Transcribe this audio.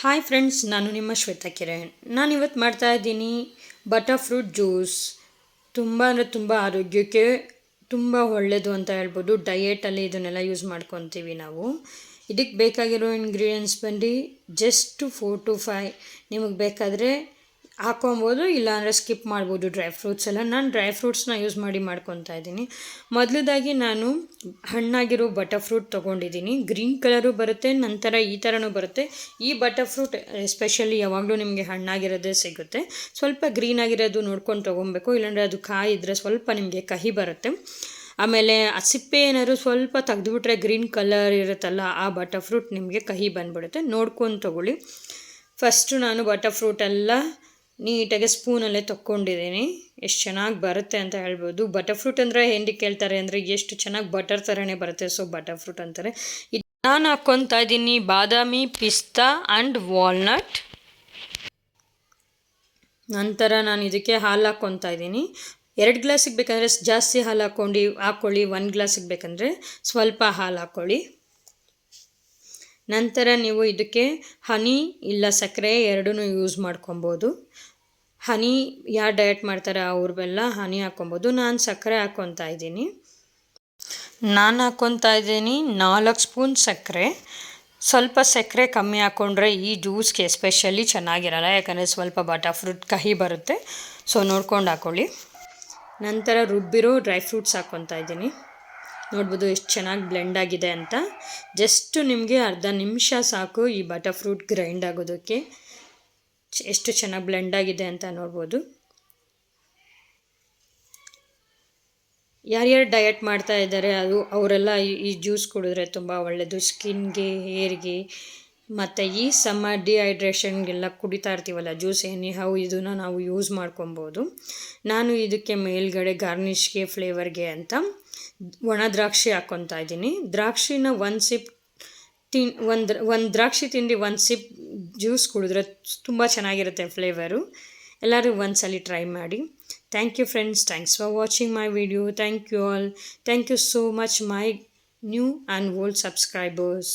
Hi friends ನಾನು ನಿಮ್ಮ ಶ್ವೇತಾ ಕಿರಣ್. ನಾನು ಇವತ್ತು ಮಾಡ್ತಾ ಇದ್ದೀನಿ ಬಟರ್ ಫ್ರೂಟ್ ಜ್ಯೂಸ್ ತುಂಬ ಅಂದರೆ ತುಂಬ ಆರೋಗ್ಯಕ್ಕೆ ತುಂಬ ಒಳ್ಳೆಯದು ಅಂತ ಹೇಳ್ಬೋದು. ಡಯೆಟಲ್ಲಿ ಇದನ್ನೆಲ್ಲ ಯೂಸ್ ಮಾಡ್ಕೊತೀವಿ ನಾವು. ಇದಕ್ಕೆ ಬೇಕಾಗಿರೋ ಇಂಗ್ರೀಡಿಯೆಂಟ್ಸ್ ಬಂದು ಜಸ್ಟ್ ಫೋರ್ ಟು ಫೈ ನಿಮಗೆ ಬೇಕಾದರೆ ಹಾಕೊಬೋದು, ಇಲ್ಲಾಂದರೆ ಸ್ಕಿಪ್ ಮಾಡ್ಬೋದು ಡ್ರೈ ಫ್ರೂಟ್ಸ್ ಎಲ್ಲ. ನಾನು ಡ್ರೈ ಫ್ರೂಟ್ಸ್ನ ಯೂಸ್ ಮಾಡಿ ಮಾಡ್ಕೊತಾ ಇದ್ದೀನಿ. ಮೊದಲದಾಗಿ ನಾನು ಹಣ್ಣಾಗಿರೋ ಬಟರ್ ಫ್ರೂಟ್ ತೊಗೊಂಡಿದ್ದೀನಿ. ಗ್ರೀನ್ ಕಲರು ಬರುತ್ತೆ, ನಂತರ ಈ ಥರನೂ ಬರುತ್ತೆ. ಈ ಬಟರ್ ಫ್ರೂಟ್ ಎಸ್ಪೆಷಲಿ ಯಾವಾಗಲೂ ನಿಮಗೆ ಹಣ್ಣಾಗಿರೋದೇ ಸಿಗುತ್ತೆ. ಸ್ವಲ್ಪ ಗ್ರೀನ್ ಆಗಿರೋದು ನೋಡ್ಕೊಂಡು ತೊಗೊಬೇಕು. ಇಲ್ಲಾಂದರೆ ಅದು ಕಾಯಿ ಇದ್ದರೆ ಸ್ವಲ್ಪ ನಿಮಗೆ ಕಹಿ ಬರುತ್ತೆ. ಆಮೇಲೆ ಆ ಸಿಪ್ಪೆ ಏನಾದ್ರು ಸ್ವಲ್ಪ ತೆಗೆದುಬಿಟ್ರೆ ಗ್ರೀನ್ ಕಲರ್ ಇರುತ್ತಲ್ಲ, ಆ ಬಟರ್ ಫ್ರೂಟ್ ನಿಮಗೆ ಕಹಿ ಬಂದುಬಿಡುತ್ತೆ. ನೋಡ್ಕೊಂಡು ತೊಗೊಳ್ಳಿ. ಫಸ್ಟು ನಾನು ಬಟರ್ ಫ್ರೂಟ್ ನೀಟಾಗಿ ಸ್ಪೂನಲ್ಲೇ ತೊಗೊಂಡಿದ್ದೀನಿ ಎಷ್ಟು ಚೆನ್ನಾಗಿ ಬರುತ್ತೆ ಅಂತ ಹೇಳ್ಬೋದು. ಬಟರ್ ಫ್ರೂಟ್ ಅಂದರೆ ಹೆಂಡಿ ಕೇಳ್ತಾರೆ ಅಂದರೆ ಎಷ್ಟು ಚೆನ್ನಾಗಿ ಬಟರ್ ಥರನೇ ಬರುತ್ತೆ. ಸೊ, ಬಟರ್ ಫ್ರೂಟ್ ಅಂತಾರೆ. ಇದು ನಾನು ಹಾಕ್ಕೊತಾ ಇದ್ದೀನಿ ಬಾದಾಮಿ, ಪಿಸ್ತಾ ಆ್ಯಂಡ್ ವಾಲ್ನಟ್. ನಂತರ ನಾನು ಇದಕ್ಕೆ ಹಾಲು ಹಾಕ್ಕೊತಾ ಇದ್ದೀನಿ ಎರಡು ಗ್ಲಾಸಿಗೆ ಬೇಕಂದರೆ ಜಾಸ್ತಿ ಹಾಲು ಹಾಕ್ಕೊಂಡು ಹಾಕ್ಕೊಳ್ಳಿ ಒಂದು ಗ್ಲಾಸಿಗೆ ಬೇಕಂದರೆ ಸ್ವಲ್ಪ ಹಾಲು ಹಾಕ್ಕೊಳ್ಳಿ ನಂತರ ನೀವು ಇದಕ್ಕೆ ಹನಿ ಇಲ್ಲ ಸಕ್ಕರೆ ಎರಡೂ ಯೂಸ್ ಮಾಡ್ಕೊಬೋದು. ಹನಿ ಯಾರು ಡಯಟ್ ಮಾಡ್ತಾರೆ ಅವ್ರಿಗೆಲ್ಲ ಹನಿ ಹಾಕ್ಕೊಬೋದು. ನಾನು ಸಕ್ಕರೆ ಹಾಕ್ಕೊತಾ ಇದ್ದೀನಿ. ನಾನು ಹಾಕ್ಕೊತಾ ಇದ್ದೀನಿ ನಾಲ್ಕು ಸ್ಪೂನ್ ಸಕ್ಕರೆ. ಸ್ವಲ್ಪ ಸಕ್ಕರೆ ಕಮ್ಮಿ ಹಾಕ್ಕೊಂಡ್ರೆ ಈ ಜ್ಯೂಸ್ಗೆ ಎಸ್ಪೆಷಲಿ ಚೆನ್ನಾಗಿರಲ್ಲ, ಯಾಕಂದರೆ ಸ್ವಲ್ಪ ಬಟರ್ ಫ್ರೂಟ್ ಕಹಿ ಬರುತ್ತೆ. ಸೊ ನೋಡ್ಕೊಂಡು ಹಾಕ್ಕೊಳ್ಳಿ ನಂತರ ರುಬ್ಬಿರೋ ಡ್ರೈ ಫ್ರೂಟ್ಸ್ ಹಾಕ್ಕೊತಾ ಇದ್ದೀನಿ. ನೋಡ್ಬೋದು ಎಷ್ಟು ಚೆನ್ನಾಗಿ ಬ್ಲೆಂಡ್ ಆಗಿದೆ ಅಂತ. ಜಸ್ಟು ನಿಮಗೆ ಅರ್ಧ ನಿಮಿಷ ಸಾಕು ಈ ಬಟರ್ ಫ್ರೂಟ್ ಗ್ರೈಂಡ್ ಆಗೋದಕ್ಕೆ. ಎಷ್ಟು ಚೆನ್ನಾಗಿ ಬ್ಲೆಂಡ್ ಆಗಿದೆ ಅಂತ ನೋಡ್ಬೋದು. ಯಾರ್ಯಾರು ಡಯಟ್ ಮಾಡ್ತಾ ಇದ್ದಾರೆ, ಅದು ಅವರೆಲ್ಲ ಈ ಜ್ಯೂಸ್ ಕುಡಿದ್ರೆ ತುಂಬ ಒಳ್ಳೆಯದು ಸ್ಕಿನ್ಗೆ ಹೇರ್ಗೆ ಮತ್ತು ಈ ಸಮ್ಮರ್ ಡಿಹೈಡ್ರೇಷನ್ಗೆಲ್ಲ ಕುಡಿತಾ ಇರ್ತೀವಲ್ಲ ಜ್ಯೂಸ್ ಎನಿ ಹೌ ಇದನ್ನು ನಾವು ಯೂಸ್ ಮಾಡ್ಕೊಬೋದು. ನಾನು ಇದಕ್ಕೆ ಮೇಲ್ಗಡೆ ಗಾರ್ನಿಷ್ಗೆ ಫ್ಲೇವರ್ಗೆ ಅಂತ ಒಣ ದ್ರಾಕ್ಷಿ ಹಾಕ್ಕೊತಾ ಇದ್ದೀನಿ. ದ್ರಾಕ್ಷಿನ ಒಂದು ಸಿಪ್ ತಿನ್, ಒಂದು ಒಂದು ದ್ರಾಕ್ಷಿ ತಿಂಡಿ, ಒಂದು ಸಿಪ್ ಜ್ಯೂಸ್ ಕುಡಿದ್ರೆ ತುಂಬ ಚೆನ್ನಾಗಿರುತ್ತೆ ಫ್ಲೇವರು. ಎಲ್ಲರೂ ಸಲ ಟ್ರೈ ಮಾಡಿ. Thank you friends, thanks for watching my video. Thank you all. Thank you so much my new and old subscribers.